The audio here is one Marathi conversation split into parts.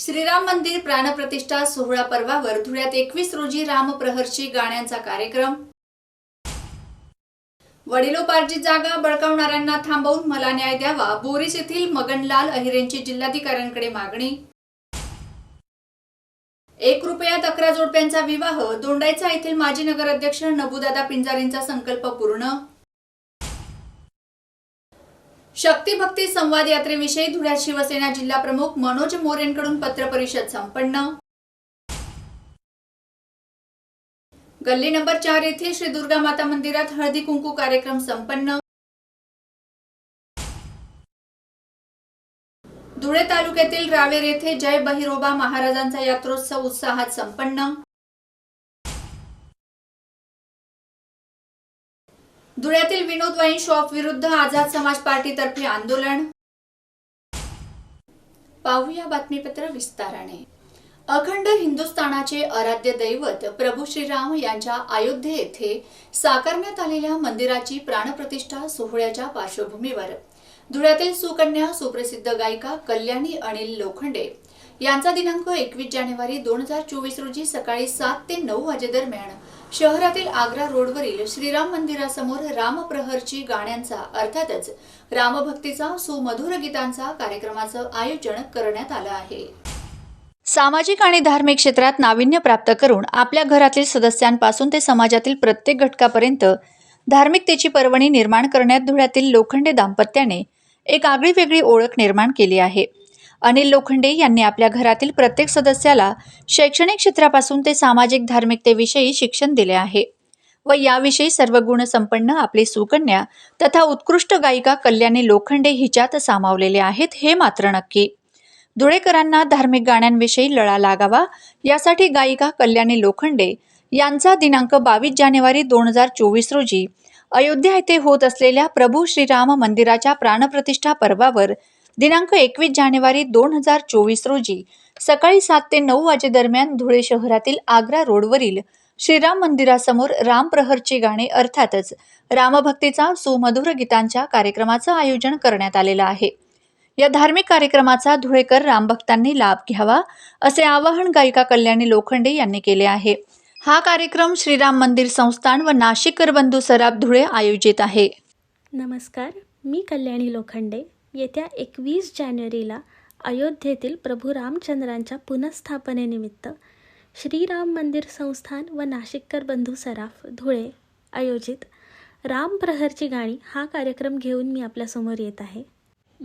श्रीराम मंदिर प्राणप्रतिष्ठा सोहळा पर्वावर धुळ्यात एकवीस रोजी रामप्रहरची गाण्यांचा कार्यक्रम. वडिलोपार्जित जागा बळकावणाऱ्यांना थांबवून मला न्याय द्यावा बोरीस येथील मगनलाल अहिरेंची जिल्हाधिकाऱ्यांकडे मागणी. एक रुपयात अकरा जोडप्यांचा विवाह दोंडायचा येथील माजी नगराध्यक्ष नबुदादा पिंजारींचा संकल्प पूर्ण. शक्तिभक्ती संवाद यात्रेविषयी धुळ्यात शिवसेना जिल्हा प्रमुख मनोज मोरेंकडून पत्र परिषद संपन्न. गल्ली नंबर चार येथे श्री दुर्गा माता मंदिरात हळदी कुंकू कार्यक्रम संपन्न. धुळे तालुक्यातील रावेर येथे जय बहिरोबा महाराजांचा यात्रोत्सव उत्साहात संपन्न. धुळ्यातील विनोद वाईन शॉप विरुद्ध आझाद समाज पार्टीतर्फे आंदोलन. पाहूया बातमीपत्र विस्ताराने. अखंड हिंदुस्थानाचे आराध्य दैवत प्रभू श्रीराम यांच्या अयोध्ये येथे साकारण्यात आलेल्या मंदिराची प्राणप्रतिष्ठा सोहळ्याच्या पार्श्वभूमीवर. धुळ्यातील सुकन्या सुप्रसिद्ध गायिका कल्याणी अनिल लोखंडे यांचा दिनांक एकवीस जानेवारी दोन हजार चोवीस रोजी सकाळी सात ते नऊ वाजेदरम्यान शहरातील आग्रा रोडवरील श्रीराम मंदिरासमोर रामप्रहरची गाण्यांचा अर्थातच रामभक्तीचा सुमधुर गीतांचा कार्यक्रमाचं आयोजन करण्यात आलं आहे. सामाजिक आणि धार्मिक क्षेत्रात नाविन्य प्राप्त करून आपल्या घरातील सदस्यांपासून ते समाजातील प्रत्येक घटकापर्यंत धार्मिकतेची पर्वणी निर्माण करण्यात धुळ्यातील लोखंडे दाम्पत्याने एक आगळीवेगळी ओळख निर्माण केली आहे. अनिल लोखंडे यांनी आपल्या घरातील प्रत्येक सदस्याला शैक्षणिक क्षेत्रापासून ते सामाजिक धार्मिकतेविषयी शिक्षण दिले आहे व याविषयी सर्व गुण संपन्न आपली सुकन्या तथा उत्कृष्ट गायिका कल्याणी लोखंडे हिच्यात सामावलेले आहेत हे मात्र नक्की. धुळेकरांना धार्मिक गाण्यांविषयी लळा लागावा यासाठी गायिका कल्याणी लोखंडे यांचा दिनांक बावीस जानेवारी दोन हजार चोवीस रोजी अयोध्या येथे होत असलेल्या प्रभू श्रीराम मंदिराच्या प्राणप्रतिष्ठा पर्वावर दिनांक एकवीस जानेवारी दोन हजार चोवीस रोजी सकाळी सात ते नऊ वाजेदरम्यान धुळे शहरातील आग्रा रोडवरील श्रीराम मंदिरासमोर रामप्रहरची गाणे अर्थातच रामभक्तीचा सुमधुर गीतांच्या कार्यक्रमाचं आयोजन करण्यात आलेलं आहे. या धार्मिक कार्यक्रमाचा धुळेकर रामभक्तांनी लाभ घ्यावा असे आवाहन गायिका कल्याणी लोखंडे यांनी केले आहे. हा कार्यक्रम श्रीराम मंदिर संस्थान व नाशिककर बंधू सराब धुळे आयोजित आहे. नमस्कार मी कल्याणी लोखंडे. येत्या एकवीस जानेवारीला अयोध्येतील प्रभू रामचंद्रांच्या पुनःस्थापनेनिमित्त श्रीराम मंदिर संस्थान व नाशिककर बंधू सराफ धुळे आयोजित राम प्रहरची गाणी हा कार्यक्रम घेऊन मी आपल्यासमोर येत आहे.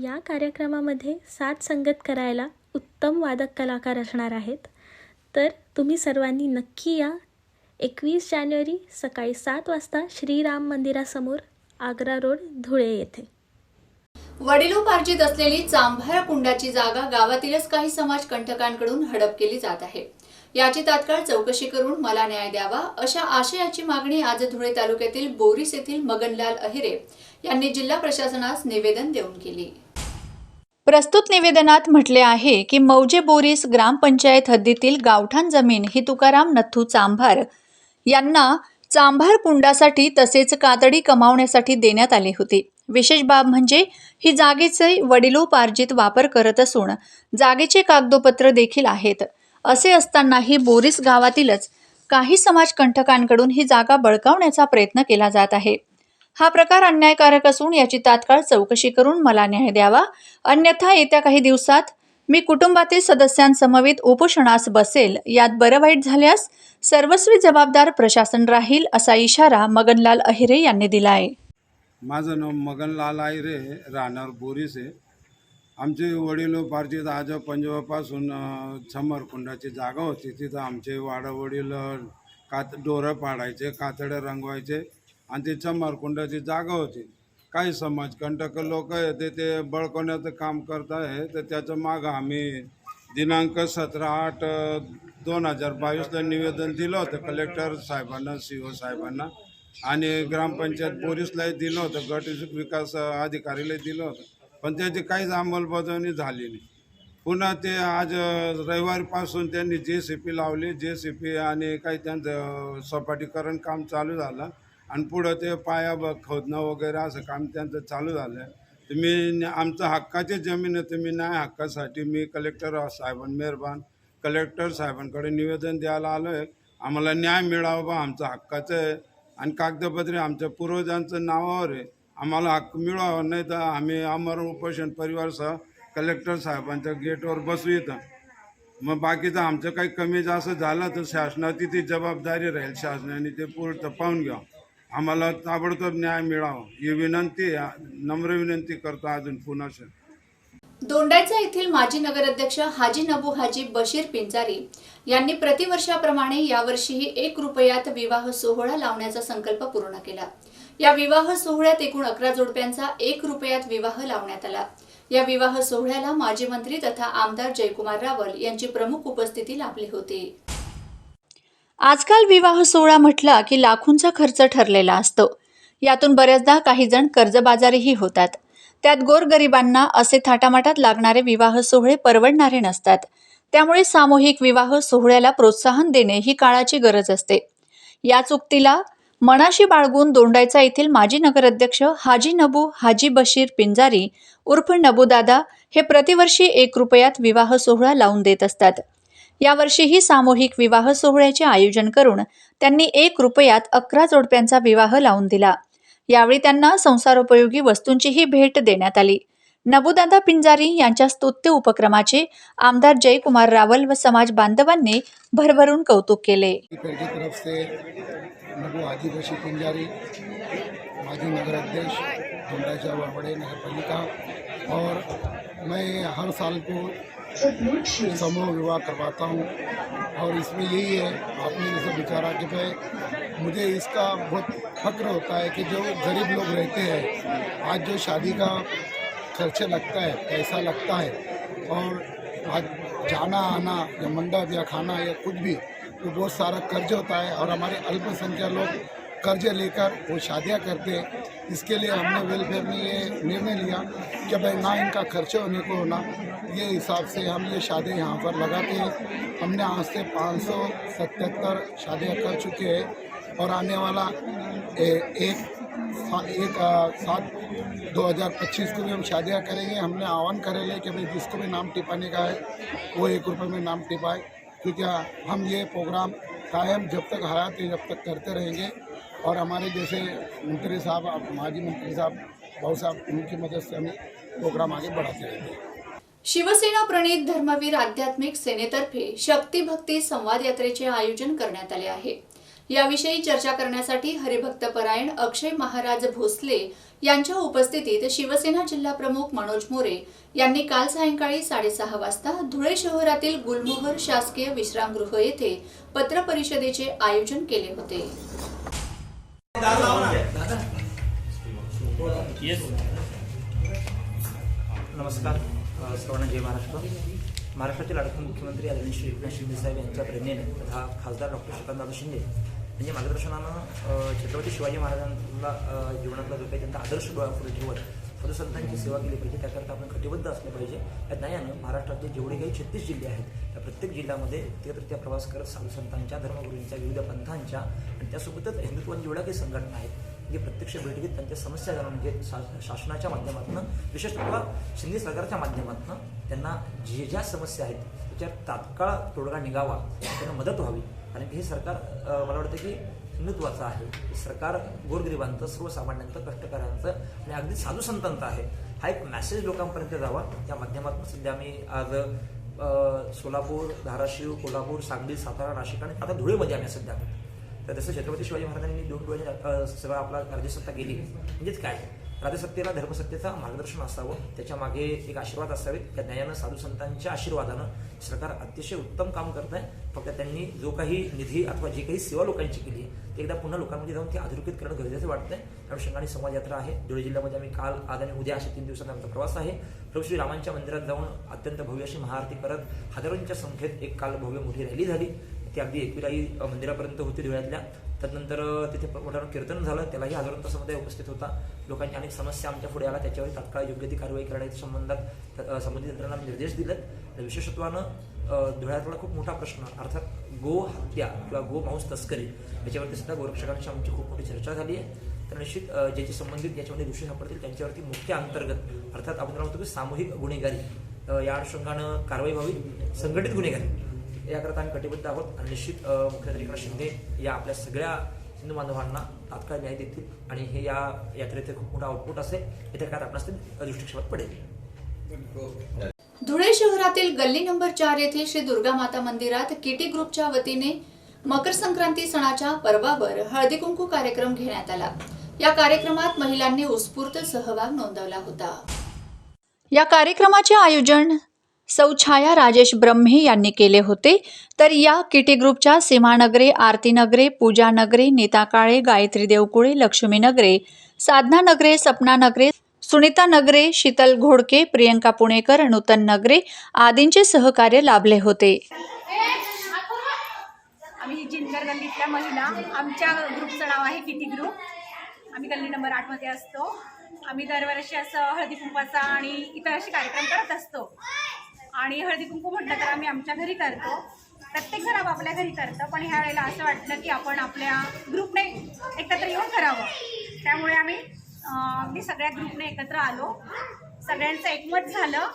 या कार्यक्रमामध्ये साथ संगत करायला उत्तम वादक कलाकार असणार आहेत. तर तुम्ही सर्वांनी नक्की या. एकवीस जानेवारी सकाळी सात वाजता श्रीराम मंदिरासमोर आग्रा रोड धुळे येथे. वडिलोपार्जित असलेली चांभार कुंडाची जागा गावातीलच काही समाज कंठकांकडून हडप केली जात आहे. याची तात्काळ चौकशी करून मला न्याय द्यावा अशा आशयाची मागणी आज धुळे तालुक्यातील बोरीस येथील मगनलाल अहिरे यांनी जिल्हा प्रशासनास निवेदन देऊन केली. प्रस्तुत निवेदनात म्हटले आहे की मौजे बोरीस ग्रामपंचायत हद्दीतील गावठाण जमीन ही तुकाराम नथू चांभार यांना चांभार कुंडासाठी तसेच कातडी कमावण्यासाठी देण्यात आली होती. विशेष बाब म्हणजे ही जागेचे वडिलोपार्जित वापर करत असून जागेचे कागदोपत्र देखील आहेत. असे असतानाही बोरिस गावातीलच काही समाजकंठकांकडून ही जागा बळकावण्याचा प्रयत्न केला जात आहे. हा प्रकार अन्यायकारक असून याची तात्काळ चौकशी करून मला न्याय द्यावा. अन्यथा येत्या काही दिवसात मी कुटुंबातील सदस्यांसमवेत उपोषणास बसेल. यात बरं वाईट झाल्यास सर्वस्वी जबाबदार प्रशासन राहील असा इशारा मगनलाल अहिरे यांनी दिला आहे माझं नाव मगनलाल आयरे राहणार बोरीस आहे. आमचे वडील वडीलोपार्जित आज पंजाबापासून समरकुंडाची जागा होती. तिथं आमचे वाडावडील कात डोरं पाडायचे कातडं रंगवायचे आणि ते समरकुंडाची जागा होती. काही समाजकंटक लोक आहे ते ते बळकवण्याचं काम करत आहे. तर त्याचं मागं आम्ही दिनांक सतरा आठ दोन हजार बावीसला निवेदन दिलं होतं. कलेक्टर साहेबांना सी ओ साहेबांना. आणि ग्रामपंचायत पोलीसलाही दिलं होतं गट विकास अधिकारीलाही दिलं होतं पण त्याची काहीच अंमलबजावणी झाली नाही. पुन्हा ते आज रविवारीपासून त्यांनी जे सी पी लावली जे सी पी आणि काही त्यांचं सपाटीकरण काम चालू झालं आणि पुढं ते पाया खोदणं वगैरे असं काम त्यांचं चालू झालं. आहे मी आमचं हक्काची जमीन आहे तुम्ही नाही न्याय हक्कासाठी मी कलेक्टर साहेबां मेहरबान कलेक्टर साहेबांकडे निवेदन द्यायला आलो आहे आम्हाला न्याय मिळावा बा आमचं हक्काचं आहे. आणि कागदपत्रे आमच्या पूर्वजांचं नावावर आहे. आम्हाला हक्क मिळावा नाही तर आम्ही अमर उपोषण परिवारसह कलेक्टर साहेबांच्या गेटवर बसू इथं. मग बाकीचं आमचं काही कमी जास्त झालं तर शासनाची ती जबाबदारी राहील. शासनाने ते पूर्ण पाहून घ्या. आम्हाला ताबडतोब न्याय मिळावा. ही विनंती नम्र विनंती करतो अजून पुन्हा दोंडायचा येथील माजी नगराध्यक्ष हाजी नबू हाजी बशीर पिंजारी यांनी प्रतिवर्षाप्रमाणे यावर्षीही एक रुपयात विवाह सोहळा लावण्याचा संकल्प पूर्ण केला. या विवाह सोहळ्यात एकूण अकरा जोडप्यांचा एक रुपयात विवाह लावण्यात आला. या विवाह सोहळ्याला माजी मंत्री तथा आमदार जयकुमार रावल यांची प्रमुख उपस्थिती लाभली होती. आजकाल विवाह सोहळा म्हटला की लाखोंचा खर्च ठरलेला असतो. यातून बऱ्याचदा काही जण कर्जबाजारीही होतात. त्यात गोरगरिबांना असे थाटामाटात लागणारे विवाह सोहळे परवडणारे नसतात. त्यामुळे सामूहिक विवाह सोहळ्याला प्रोत्साहन देणे ही काळाची गरज असते. या चुक्तीला मनाशी बाळगून दोंडायचा येथील माजी नगराध्यक्ष हाजी नबू हाजी बशीर पिंजारी उर्फ नबूदादा हे प्रतिवर्षी एक रुपयात विवाह सोहळा लावून देत असतात. यावर्षीही सामूहिक विवाह सोहळ्याचे आयोजन करून त्यांनी एक रुपयात अकरा जोडप्यांचा विवाह लावून दिला. यावेळी त्यांना संसारोपयोगी वस्तूंचीही भेट देण्यात आली. नबुदादा पिंजारी यांच्या स्तुत्य उपक्रमाचे आमदार जयकुमार रावल व समाज बांधवांनी भरभरून कौतुक केले. पिंजारी माजी नगराध्यक्ष अध्यक्ष धुंडाचा बड़े नगर और मैं हर साल को समूह विवाह करवाता हूँ और इसमें यही है आपने जैसे विचारा कि भाई मुझे इसका बहुत फक्र होता है कि जो गरीब लोग रहते हैं, आज जो शादी का खर्च लगता है, पैसा लगता है, और आज जाना, आना, या मंडप, या खाना, या कुछ भी तो बहुत सारा कर्ज होता है, और हमारे अल्पसंख्यक लोग कर्ज लेकर वो शादियाँ करते हैं। इसके लिए हमने वेलफेयर में ये निर्णय लिया कि भाई ना इनका खर्च होने को होना, ये हिसाब से हम ये शादी यहाँ पर लगाते हैं। हमने आज से पाँच सौ सतहत्तर शादियाँ कर चुके हैं और आने वाला ए, एक सा- एक सात 2025 को भी हम शादियाँ करेंगे। हमने आह्वान करेले कि भाई जिसको भी नाम टिपाने का है वो एक रुपये में नाम टिपाए। क्योंकि हम ये प्रोग्राम कायम जब तक हयात है जब तक करते रहेंगे। और हमारे जैसे मंत्री साहब माजी मंत्री साहब भाऊ साहब उनकी मदद से हम प्रोग्राम आगे बढ़ाते रहेंगे। शिवसेना प्रणित धर्मवीर आध्यात्मिक सेनेतर्फे शक्ती भक्ती संवाद यात्रेचे आयोजन आहे. याविषयी चर्चा करण्यासाठी हरिभक्त परायण अक्षय महाराज भोसले यांच्या उपस्थितीत शिवसेना जिल्हा प्रमुख मनोज मोरे यांनी काल सायंकाळी साडेसहा वाजता धुळे शहरातील गुलमोहर शासकीय विश्रामगृह येथे पत्र परिषदेचे आयोजन केले होते. नमस्कार श्रवण जय महाराष्ट्र. महाराष्ट्रातील अडकून मुख्यमंत्री आदरणीय श्री एकनाथ शिंदे साहेब यांच्या प्रेरणेने तथा खासदार डॉक्टर श्रीकांतदादा शिंदे म्हणजे मार्गदर्शनानं छत्रपती शिवाजी महाराजांना जीवनातला जो काही त्यांचा आदर्श डोळ्यापुढे ठेवत पदसंतांची सेवा केली पाहिजे त्याकरता आपण कटिबद्ध असले पाहिजे. या न्यायानं महाराष्ट्रातले जेवढे काही छत्तीस जिल्हे आहेत त्या प्रत्येक जिल्ह्यामध्ये तीर्थरित्या प्रवास करत साधुसंतांच्या धर्मगुरूंच्या विविध पंथांच्या आणि त्यासोबतच हिंदुत्वाच्या जेवढ्या काही संघटना आहेत जे प्रत्यक्ष भेट घेत त्यांच्या समस्या जाणून घेत शा- शासनाच्या माध्यमातून विशेषतः शिंदे सरकारच्या माध्यमातून त्यांना जे ज्या समस्या आहेत त्याच्यावर तात्काळ तोडगा निघावा त्यांना मदत व्हावी. आणि हे सरकार मला वाटतं की हिंदुत्वाचं आहे. सरकार गोरगरिबांचं सर्वसामान्यांचं कष्टकऱ्यांचं आणि अगदी साधू संतांचं आहे. हा एक मॅसेज लोकांपर्यंत जावा. या माध्यमातून सध्या आम्ही आज सोलापूर धाराशिव कोल्हापूर सांगली सातारा नाशिक आणि आता धुळेमध्ये आम्ही सध्या तर जसं छत्रपती शिवाजी महाराजांनी दोन डोळ्याने सेवा आपला राज्यसत्ता केली. म्हणजेच काय? राज्यसत्तेला धर्मसत्तेचं मार्गदर्शन असावं. त्याच्यामागे एक आशीर्वाद असावे. त्या ज्ञानानं साधू संतांच्या आशीर्वादानं सरकार अतिशय उत्तम काम करत आहे फक्त त्यांनी जो काही निधी अथवा जी काही सेवा लोकांची केली ते एकदा पुन्हा लोकांमध्ये जाऊन ती अधोरेखित करणं गरजेचं वाटतंय. कारण शंगाणी समाज यात्रा आहे. धुळे जिल्ह्यामध्ये आम्ही काल आज आणि उद्या अशा तीन दिवसांचा आमचा प्रवास आहे. प्रभू श्री रामांच्या मंदिरात जाऊन अत्यंत भव्य अशी महाआरती करत हजारोंच्या संख्येत एक काल भव्य मोठी रॅली झाली. ती अगदी एकविराई मंदिरापर्यंत होती धुळ्यातल्या त्यानंतर तिथे मोठं कीर्तन झालं. त्यालाही हजारो तासामध्ये उपस्थित होता. लोकांच्या अनेक समस्या आमच्या पुढे आला त्याच्यावर तात्काळ योग्य ती कारवाई करण्याच्या संबंधात संबंधित यंत्रणांना निर्देश दिलेत. तर विशेषत्वानं धुळ्यातला खूप मोठा प्रश्न अर्थात गो हत्या किंवा गो मांस तस्करी याच्यावरती सुद्धा गोरक्षकांची आमची खूप मोठी चर्चा झाली आहे. तर निश्चित ज्याचे संबंधित याच्यामध्ये दोषी सापडतील त्यांच्यावरती मुख्य अंतर्गत अर्थात आपण म्हणतो की सामूहिक गुन्हेगारी या अनुषंगानं कारवाई व्हावी. संघटित गुन्हेगारी. याकरता आम्ही कटिबद्ध आहोत आणि निश्चित मुख्यमंत्री एकनाथ शिंदे या आपल्या सगळ्या हिंदू बांधवांना तात्काळ न्याय देतील आणि हे या यात्रेचे खूप मोठा आउटपुट असेल येत्या काळात आपणास ते दृष्टिक्षेपात पडेल. धुळे शहरातील गल्ली नंबर चार येथील श्री दुर्गा माता मंदिरात किटी ग्रुपच्या वतीने मकर संक्रांती सणाच्या पर्वावर हळदी कुंकू कार्यक्रम घेण्यात आला. या कार्यक्रमात महिलांनी उत्स्फूर्त सहभाग नोंदवला होता. या कार्यक्रमाचे आयोजन सौ छाया राजेश ब्रह्मे यांनी केले होते. तर या किटी ग्रुपच्या सीमा नगरे आरती नगरे पूजा नगरे नीता काळे गायत्री देवकुळे लक्ष्मी नगरे साधना नगरे सपना नगरे सुनीता नगरे शीतल घोडके प्रियंका पुणेकर नूतन नगरे आदींचे सहकार्य लाभले होते. आम्ही जिनकर गल्लीतल्या महिला आमच्या ग्रुपचं नाव आहे किटी ग्रुप. आम्ही गल्ली नंबर आठमध्ये असतो. आम्ही दरवर्षी असं हळदी कुंपाचा आणि इतर असे कार्यक्रम करत असतो. आणि हळदी कुंकू म्हटलं तर आम्ही आमच्या घरी करतो. प्रत्येक जण आपल्या घरी करतं पण ह्या वेळेला असं वाटलं की आपण आपल्या ग्रुपने एकत्र येऊन करावं. त्यामुळे आम्ही मी अगदी सगळ्या ग्रुपने एकत्र आलो. सगळ्यांचं एकमत झालं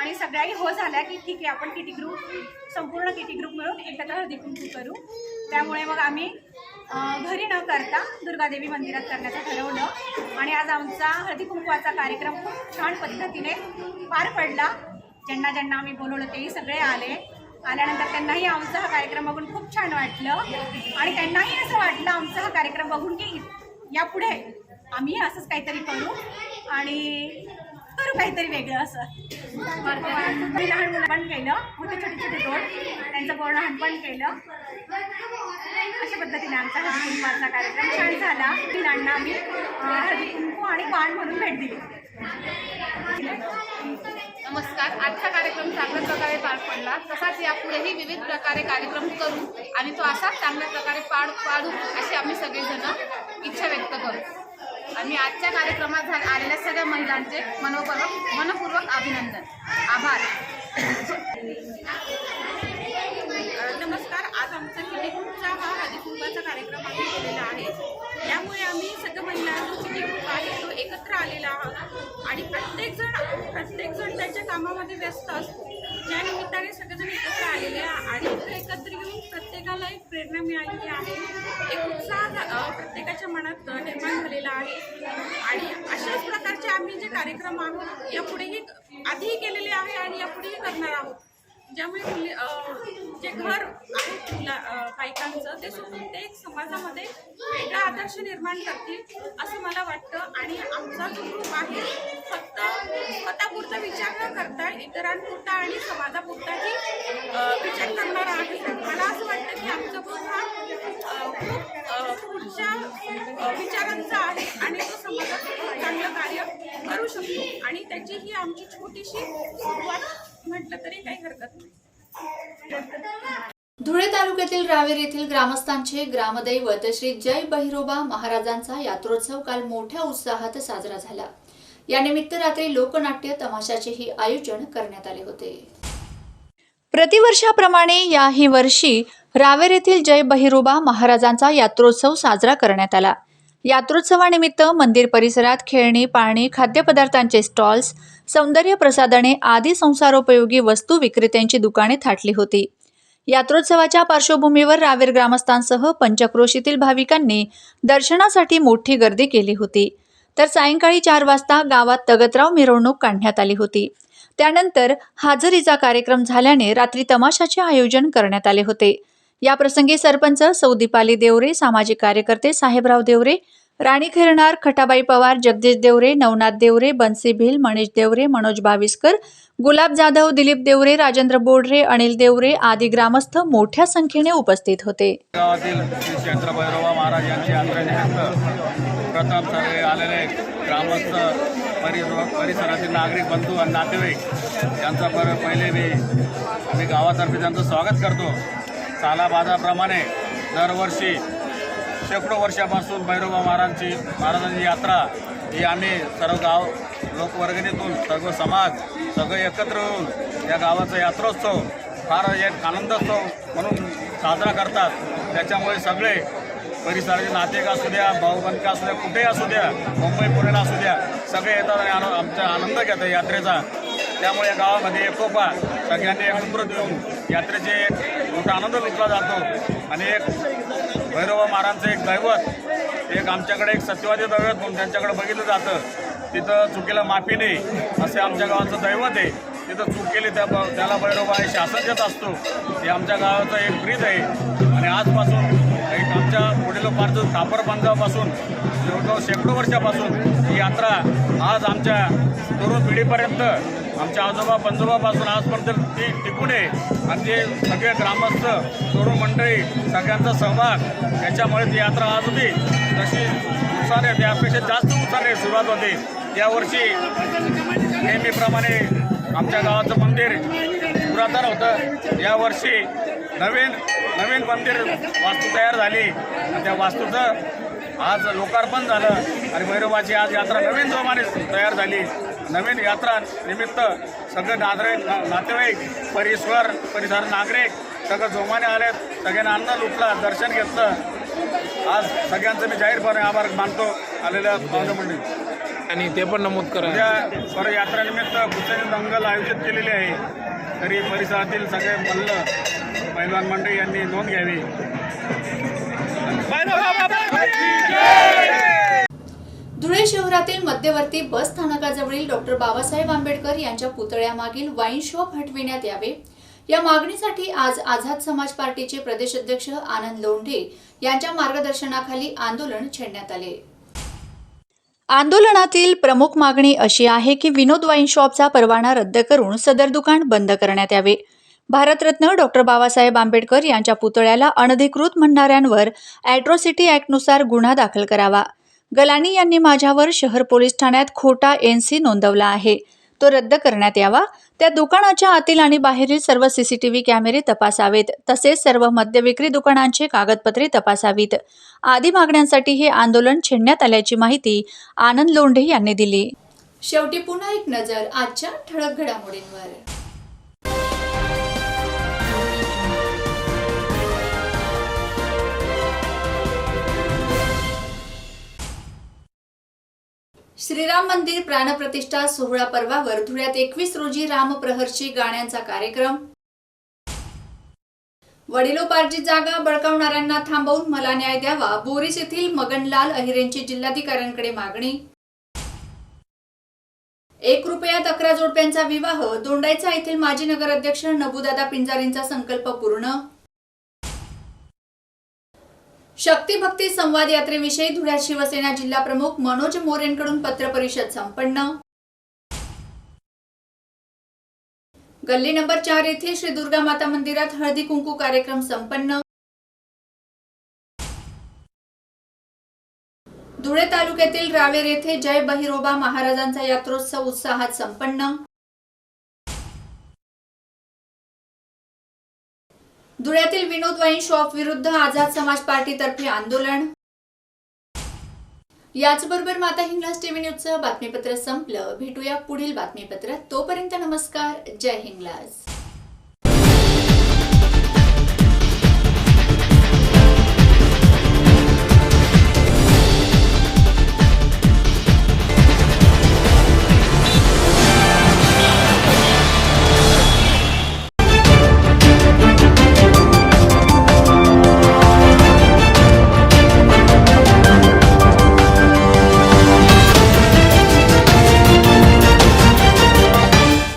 आणि सगळ्याही हो झाल्या की ठीक आहे आपण किती ग्रुप संपूर्ण किती ग्रुप मिळून एकत्र हळदी कुंकू करू. त्यामुळे मग आम्ही घरी न करता दुर्गादेवी मंदिरात करण्याचं ठरवलं. आणि आज आमचा हळदी कुंकवाचा कार्यक्रम खूप छान पद्धतीने पार पडला. ज्यांना ज्यांना आम्ही बोलवलं तेही सगळे आले. आल्यानंतर त्यांनाही आमचा हा कार्यक्रम बघून खूप छान वाटलं. आणि त्यांनाही असं वाटलं आमचा हा कार्यक्रम बघून की यापुढे आम्ही असंच काहीतरी करू आणि करू काहीतरी वेगळं असं. मी लहान मुलं पण केलं होते छोटे छोटे दोन. त्यांचं पूर्ण पण केलं. अशा पद्धतीने आमचा हळदी कुंकवाचा कार्यक्रम छान झाला. मुलांना आम्ही हळदी कुंकू आणि पान म्हणून भेट दिली. नमस्कार. आजचा कार्यक्रम चांगल्या प्रकारे पार पडला. तसाच यापुढेही विविध प्रकारे कार्यक्रम करू आणि तो असाच चांगल्या प्रकारे पाड पाडू अशी आम्ही सगळेजण इच्छा व्यक्त करू. आणि आजच्या कार्यक्रमात झाले आलेल्या सगळ्या महिलांचे मनोपूर्वक मनपूर्वक अभिनंदन. आभार. नमस्कार. आज आमचा किती ग्रुपचा हा हळदी कार्यक्रम आम्ही केलेला आहे. त्यामुळे आम्ही सगळ्या महिला जो ग्रुप आहे तो एकत्र आलेला आहोत. आणि प्रत्येकजण प्रत्येकजण त्याच्या कामामध्ये व्यस्त असतो. ज्या निमित्ताने सगळेजण एकत्र आलेले आहे आणि एकत्र येऊन प्रत्येकाला एक प्रेरणा मिळालेली आहे. एक उत्साह प्रत्येकाच्या मनात निर्माण झालेला आहे. आणि अशाच प्रकारचे आम्ही जे कार्यक्रम आहोत यापुढेही आधीही केलेले आहे आणि यापुढेही करणार आहोत. ज्यामुळे मुली जे घर आहे मुला बायकांचं ते सोडून ते एक समाजामध्ये वेगळा आदर्श निर्माण करतील असं मला वाटतं. आणि आमचा जो ग्रुप आहे फक्त स्वतःपुरता विचार न करता इतरांपुरता आणि समाजापुरताही विचार करणारा आहे. मला असं वाटतं की आमचा ग्रुप हा खूप पुढच्या विचारांचा आहे आणि तो समाजात चांगलं कार्य करू शकतो. आणि त्याची ही आमची छोटीशी सुरुवात म्हटलं तरी काही हरकत नाही. धुळे तालुक्यातील रावेर येथील ग्रामस्थांचे ग्रामदैवत श्री जय बहिरोबा महाराजांचा यात्रोत्सव काल मोठ्या उत्साहात साजरा झाला. यानिमित्त रात्री लोकनाट्य तमाशाचेही आयोजन करण्यात आले होते. प्रतिवर्षाप्रमाणे याही वर्षी रावेर येथील जय बहिरोबा महाराजांचा यात्रोत्सव साजरा करण्यात आला. यात्रोत्सवानिमित्त मंदिर परिसरात खेळणी पाळणी खाद्यपदार्थांचे स्टॉल्स सौंदर्य प्रसाधने आदी संसारोपयोगी वस्तू विक्रेत्यांची दुकाने थाटली होती. यात्रोत्सवाच्या पार्श्वभूमीवर रावेर ग्रामस्थांसह पंचक्रोशीतील भाविकांनी दर्शनासाठी मोठी गर्दी केली होती. तर सायंकाळी चार वाजता गावात तगतराव मिरवणूक काढण्यात आली होती. त्यानंतर हाजरीचा कार्यक्रम झाल्याने रात्री तमाशाचे आयोजन करण्यात आले होते. या प्रसंगी सरपंच सौदीपाली देवरे सामाजिक कार्यकर्ते साहेबराव देवरे राणी खिरणार खटाबाई पवार जगदीश देवरे नवनाथ देवरे बन्सी भिल मनीष देवरे मनोज बाविस्कर गुलाब जाधव दिलीप देवरे राजेंद्र बोडरे अनिल देवरे आदी ग्रामस्थ मोठ्या संख्येने उपस्थित होते. गावातील श्री महाराज यांचे प्रताप आलेले ग्रामस्थ परि परिसरातील नागरिक बंधू आणि नातेवाईक यांचा पर पहिले मी आम्ही गावातर्फे त्यांचं स्वागत करतो. सालाबाजाप्रमाणे दरवर्षी शेकडो वर्षापासून भैरोबा महाराजांची महाराजांची यात्रा ही आम्ही सर्व गाव लोकवर्गणीतून सर्व समाज सगळे एकत्र येऊन या गावाचा यात्रोत्सव फार एक आनंदोत्सव म्हणून साजरा करतात. त्याच्यामुळे सगळे परिसराचे नातेक असू द्या भाऊबंधक असू द्या कुठेही असू द्या मुंबई पुण्याला असू द्या सगळे येतात आणि आनो आमचा आनंद घेतात यात्रेचा. त्यामुळे या गावामध्ये एकोपा सगळ्यांनी एकत्र देऊन यात्रेचे एक मोठा आनंद लुटला जातो. आणि एक भैरवा महाराजांचं एक दैवत एक आमच्याकडे एक सत्यवादी दैवत म्हणून त्यांच्याकडे बघितलं जातं. तिथं चुकीला माफी नाही असे आमच्या गावाचं दैवत आहे. तिथं चूक केली त्या त्याला भैरवबा हे शासन देत असतो. हे आमच्या गावाचं एक ब्रीद आहे. आणि आजपासून आमच्या वडिलोपार्जित तापर बांधवापासून जवळजवळ शेकडो वर्षापासून ही यात्रा आज आमच्या तरुण पिढीपर्यंत आमच्या आजोबा पंजोबापासून आजपर्यंत ती टिकून आहे. आणि ते सगळे ग्रामस्थ तरुण मंडळी सगळ्यांचा सहभाग याच्यामुळे ती यात्रा आज होती. तशी उत्साहाने त्यापेक्षा जास्त उत्साहाने सुरुवात होते. यावर्षी नेहमीप्रमाणे आमच्या गावाचं मंदिर पुरातन होतं. यावर्षी नवीन नवीन मंदिर वास्तू तयार झाली. आणि त्या वास्तूचं आज लोकार्पण झालं आणि भैरवाची आज यात्रा नवीन जोमाने तयार झाली. नवीन यात्रा निमित्त सगळे नागरिक ना नातेवाईक परिसर परिसर नागरिक सगळं जोमाने आलेत. सगळ्यांना अन्न लुटला दर्शन घेतलं. आज सगळ्यांचं मी जाहीरपणे आभार मानतो. आलेल्या पाहुणे आणि ते पण नमूद करा. उद्या स्वर यात्रेनिमित्त कुस्त्याचे दंगल आयोजित केलेले आहे. तरी परिसरातील सगळे मल्ल पैलवान मंडळी यांनी नोंद घ्यावी. धुळे शहरातील मध्यवर्ती बस स्थानकाजवळील डॉक्टर बाबासाहेब आंबेडकर यांच्या पुतळ्यामागील वाईन शॉप हटविण्यात यावे. या मागणीसाठी आज आझाद समाज पार्टीचे प्रदेश अध्यक्ष आनंद लोंढे यांच्या मार्गदर्शनाखाली आंदोलन छेडण्यात आले. आंदोलनातील प्रमुख मागणी अशी आहे की विनोद वाईन शॉपचा परवाना रद्द करून सदर दुकान बंद करण्यात यावे. भारतरत्न डॉक्टर बाबासाहेब आंबेडकर यांच्या पुतळ्याला अनधिकृत म्हणणाऱ्यांवर ॲट्रॉसिटी ॲक्टनुसार गुन्हा दाखल करावा. गलानी यांनी माझ्यावर शहर पोलीस ठाण्यात खोटा एन सी नोंदवला आहे. तो रद्द करण्यात यावा. त्या दुकानाच्या आतील आणि बाहेरील सर्व सीसीटीव्ही कॅमेरे तपासावेत. तसेच सर्व मद्यविक्री दुकानांचे कागदपत्रे तपासावीत. आदी मागण्यांसाठी हे आंदोलन छेडण्यात आल्याची माहिती आनंद लोंढे यांनी दिली. शेवटी पुन्हा एक नजर आजच्या ठळक घडामोडींवर. श्रीराम मंदिर प्राणप्रतिष्ठा सोहळा पर्वावर धुळ्यात एकवीस रोजी रामप्रहर्षी गाण्यांचा कार्यक्रम. वडिलोपार्जित जागा बळकावणाऱ्यांना थांबवून मला न्याय द्यावा बोरीस येथील मगनलाल अहिरेंची जिल्हाधिकाऱ्यांकडे मागणी. एक रुपयात अकरा जोडप्यांचा विवाह दोंडायचा येथील माजी नगराध्यक्ष नबुदादा पिंजारींचा संकल्प पूर्ण. शक्ती भक्ती संवाद यात्रेविषयी धुळ्यात शिवसेना जिल्हा प्रमुख मनोज मोरेंकडून पत्र परिषद संपन्न. गल्ली नंबर चार येथील श्री दुर्गा माता मंदिरात हळदी कुंकू कार्यक्रम संपन्न. धुळे तालुक्यातील रावेर येथे जय बहिरोबा महाराजांचा यात्रोत्सव उत्साहात संपन्न. धुळ्यातील विनोद वाईन शॉप विरुद्ध आझाद समाज पार्टीतर्फे आंदोलन. याचबरोबर माता हिंगलाज टीव्ही न्यूजचं बातमीपत्र संपलं. भेटूया पुढील बातमीपत्र तोपर्यंत नमस्कार. जय हिंगलाज.